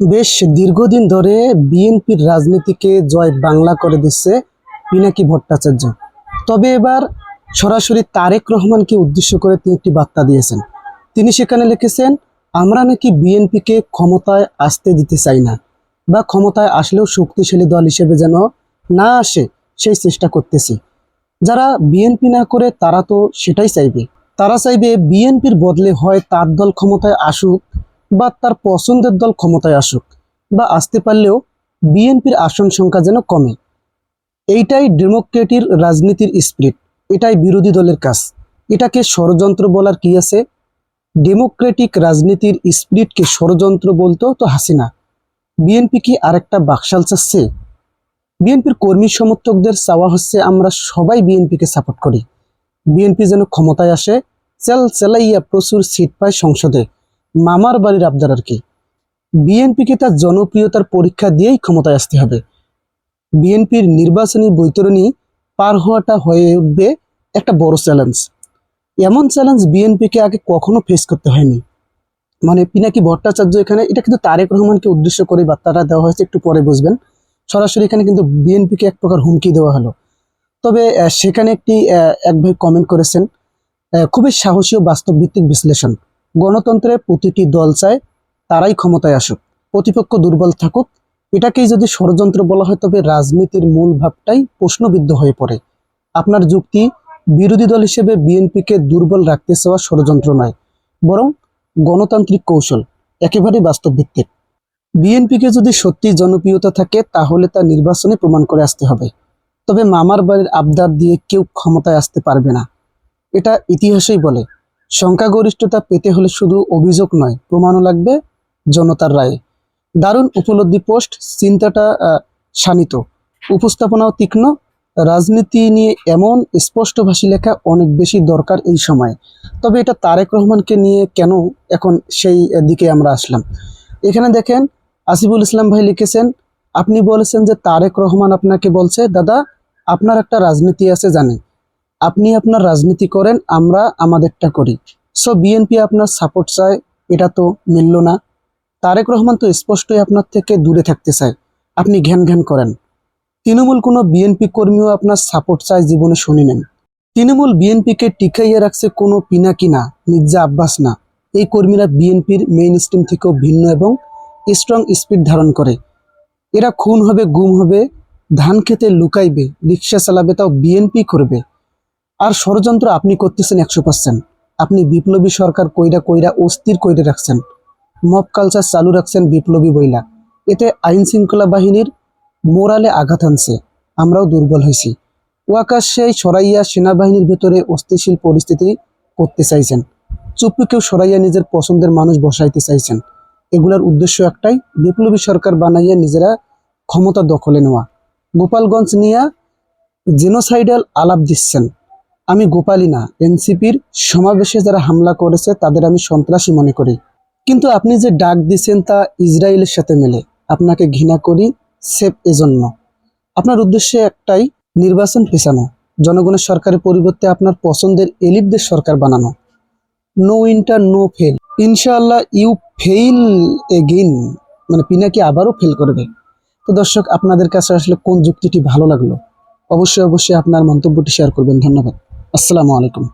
বেশ দীর্ঘদিন ধরে বিএনপির রাজনীতিকে জয় বাংলা করে দিচ্ছে পিনাকি ভট্টাচার্য। তবে এবার সরাসরি তারেক রহমানকে উদ্দেশ্য করে তিনি একটি বার্তা দিয়েছেন। তিনি সেখানে লিখেছেন, আমরা নাকি বিএনপিকে ক্ষমতায় আসতে দিতে চাই না বা ক্ষমতায় আসলেও শক্তিশালী দল হিসেবে যেন না আসে সেই চেষ্টা করতেছি। যারা বিএনপি না করে তারা তো সেটাই চাইবে। তারা চাইবে বিএনপির বদলে হয় তার দল ক্ষমতায় আসুক বা তার পছন্দের দল ক্ষমতায় আসুক বা আসতে পারলেও বিএনপির আসন সংখ্যা যেন কমে। এইটাই ডেমোক্রেটির রাজনীতির স্পিরিট, এটাই বিরোধী দলের কাজ। এটাকে ষড়যন্ত্র বলার কি আছে? ডেমোক্রেটিক রাজনীতির স্পিরিটকে ষড়যন্ত্র বলতেও তো হাসিনা। বিএনপি কি আরেকটা বাকশাল চাচ্ছে? বিএনপির কর্মী সমর্থকদের চাওয়া হচ্ছে আমরা সবাই বিএনপিকে সাপোর্ট করি। বিএনপি যেন ক্ষমতায় আসে চেল চেলাইয়া প্রচুর সিট পায় সংসদে। মামার বাড়ির আবদার আর কি বিএনপিকে তার জনপ্রিয়তার পরীক্ষা দিয়েই ক্ষমতায় আসতে হবে। বিএনপির নির্বাচনী বৈতরণী পার হওয়াটা হয়ে উঠবে একটা বড় চ্যালেঞ্জ এমন চ্যালেঞ্জ বিএনপিকে আগে কখনো ফেস করতে হয়নি। মানে পিনাকি ভট্টাচার্য এখানে, এটা কিন্তু তারেক রহমানকে উদ্দেশ্য করে বার্তাটা দেওয়া হয়েছে, একটু পরে বুঝবেন। সরাসরি এখানে কিন্তু বিএনপিকে এক প্রকার হুমকি দেওয়া হলো। তবে সেখানে একটি এক ভাই কমেন্ট করেছেন খুবই সাহসী ও বাস্তব ভিত্তিক বিশ্লেষণ। গণতন্ত্রে প্রতিটি দল চায় তারাই ক্ষমতায় আসুক, প্রতিপক্ষ দুর্বল থাকুক। এটাকেই যদি ষড়যন্ত্র বলা হয়, তবে রাজনীতির মূল ভাবটাই প্রশ্নবিদ্ধ হয়ে পড়ে। আপনার যুক্তি বিরোধী দল হিসেবে বিএনপিকে দুর্বল রাখতে চাওয়া ষড়যন্ত্র নয়, বরং গণতান্ত্রিক কৌশল, একেবারেই বাস্তব ভিত্তিক বিএনপিকে যদি সত্যি জনপ্রিয়তা থাকে, তাহলে তা নির্বাচনে প্রমাণ করে আসতে হবে। তবে মামার বাড়ির আবদার দিয়ে কেউ ক্ষমতায় আসতে পারবে না। এটা ইতিহাসেই বলে সংখ্যাগরিষ্ঠতা পেতে হলে শুধু অভিযোগ নয়, প্রমাণও লাগবে জনতার রায়ে। দারুণ উপলব্ধি পোস্ট, চিন্তাটা শানিত। উপস্থাপনাও তীক্ষ্ণ। রাজনীতি নিয়ে এমন স্পষ্টভাষী লেখা অনেক বেশি দরকার এই সময়ে। তবে এটা তারেক রহমানকে নিয়ে কেন এখন সেই দিকে আমরা আসলাম? এখানে দেখেন, আসিফুল ইসলাম ভাই লিখেছেন, আপনি বলেছেন যে তারেক রহমান আপনাকে বলছে। দাদা, আপনার একটা রাজনীতি আছে জানি আপনি আপনার রাজনীতি করেন, আমরা আমাদেরটা করি। সো বিএনপি আপনার সাপোর্ট চায়, এটা তো মিলল না। তারেক রহমান তো স্পষ্টই আপনার থেকে দূরে থাকতে চায়। আপনি ঘ্যান ঘ্যান করেন। তৃণমূল কোনো বিএনপি কর্মীও আপনার সাপোর্ট চায় জীবনে শুনি নেন। তৃণমূল বিএনপিকে টিকাইয়ে রাখছে কোনো পিনাকি না, মির্জা আব্বাস না। এই কর্মীরা বিএনপির মেইন স্ট্রিম থেকেও ভিন্ন এবং স্ট্রং স্পিড ধারণ করে। এরা খুন হবে, গুম হবে, ধান খেতে লুকাইবে, রিক্সা চালাবে, তাও বিএনপি করবে। আর ষড়যন্ত্র আপনি করতেছেন একশো পার্সেন্ট আপনি বিপ্লবী সরকার কইরা কইরা অস্থির কইরে রাখছেন। মব কালচার চালু রাখছেন বিপ্লবী বইলা। এতে আইন শৃঙ্খলা বাহিনীর মোরালে আঘাত আনছে আমরাও দুর্বল হয়েছি ওয়াকাশ সরাইয়া সেনাবাহিনীর ভেতরে অস্থিশীল পরিস্থিতি করতে চাইছেন। চুপ্পিকেও সরাইয়া নিজের পছন্দের মানুষ বসাইতে চাইছেন। এগুলার উদ্দেশ্য একটাই, বিপ্লবী সরকার বানাইয়া নিজেরা ক্ষমতা দখলে নেওয়া। গোপালগঞ্জ নিয়ে জেনোসাইডাল আলাপ দিচ্ছেন। আমি গোপালী না। এনসিপির সমাবেশে যারা হামলা করেছে, তাদের আমি সন্ত্রাসী মনে করি। কিন্তু আপনি যে ডাক দিচ্ছেন তা ইসরায়েলের সাথে মেলে। আপনাকে ঘৃণা করি সেফ এজন্য। আপনার উদ্দেশ্যে একটাই, নির্বাচন পেছানো জনগণের সরকারের পরিবর্তে আপনার পছন্দের এলিটদের সরকার বানানো। নো ইন্টার নো ফেল ইনশাআল্লাহ ইউ ফেইল এগেইন মানে পিনাকি আবারও ফেল করবে। তো দর্শক, আপনাদের কাছে আসলে কোন যুক্তিটি ভালো লাগল? অবশ্যই অবশ্যই আপনার মন্তব্যটি শেয়ার করবেন। ধন্যবাদ। আসসালামু আলাইকুম।